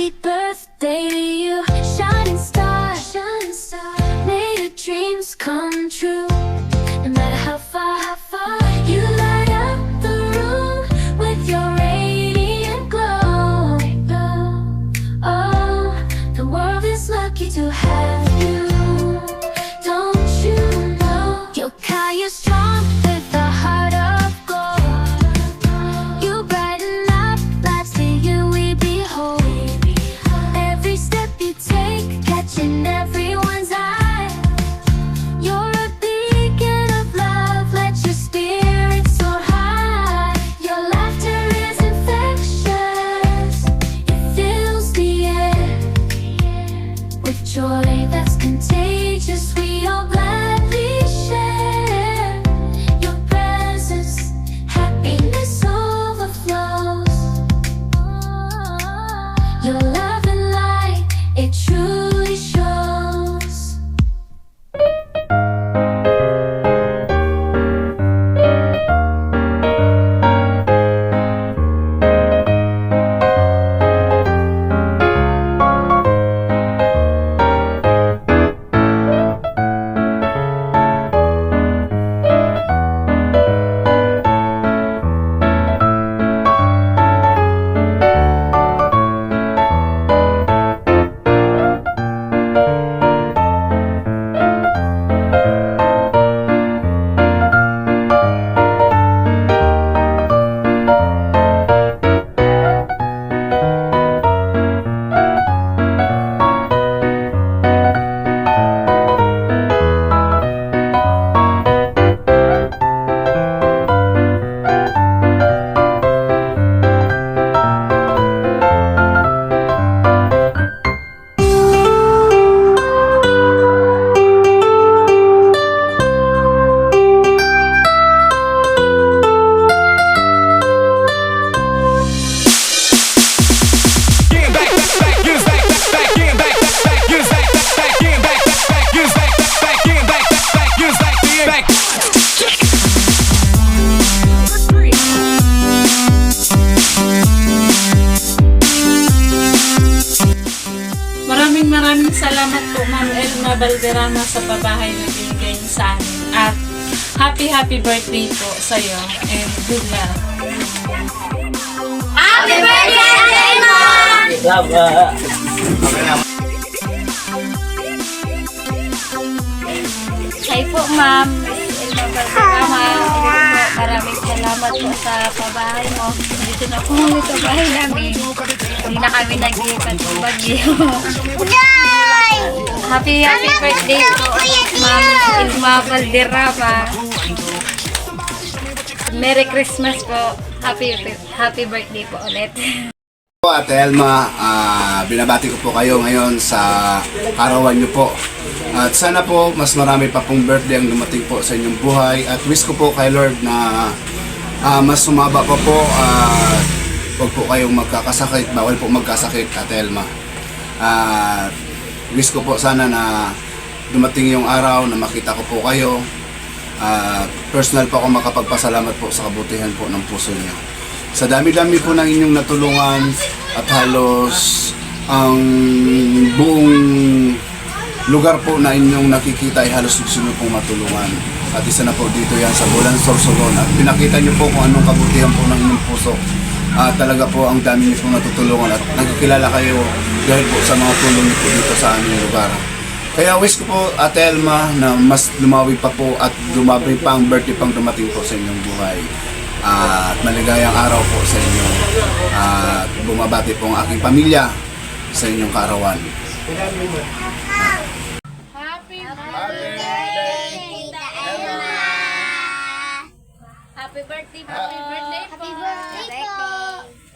Happy birthday to you, shining star, shining star. May your dreams come true. No matter how far, how far you light up the room with your radiant glow. Oh, the world is lucky to have 原来 Ma'am Elma Valderrama sa pabahay na niyo sa amin. At happy happy birthday po sa iyo and good luck. Happy birthday, Elma! Hi po, ma'am. Elma Valderrama. Maraming salamat po sa pabahay mo. Dito na po ulit sa bahay namin. Hindi na kami naglipat sa Bagyo. Happy, happy birthday po, ma'am Elma Valderrama. Merry Christmas po. Happy, happy birthday po ulit. Po, Ate Elma, ah, binabati ko po kayo ngayon sa karawan niyo po. At sana po mas marami pa pong birthday ang dumating po sa inyong buhay. At wish ko po kay Lord na ah, mas sumaba pa po at huwag po kayong magkakasakit. Bawal po magkasakit, Ate Elma. At wish ko po sana na dumating yung araw na makita ko po kayo. At personal po ako makapagpasalamat po sa kabutihan po ng puso niyo. Sa dami-dami po ng inyong natulungan at halos ang buong lugar po na inyong nakikita ay halos gusto nyo pong matulungan. At isa na po dito yan sa Bulan Sorsogon. At pinakita nyo po kung anong kabutihan po ng inyong puso. At talaga po ang dami nyo pong natutulungan at nagkikilala kayo dahil po sa mga tulong nyo po dito sa aming lugar. Kaya wish ko po, Ate Elma, na mas lumawi pa po at lumabi pa ang birthday pang dumating po sa inyong buhay. At maligayang araw po sa inyo. At bumabati po ang aking pamilya sa inyong kaarawan. Happy birthday po. birthday po. Happy birthday po.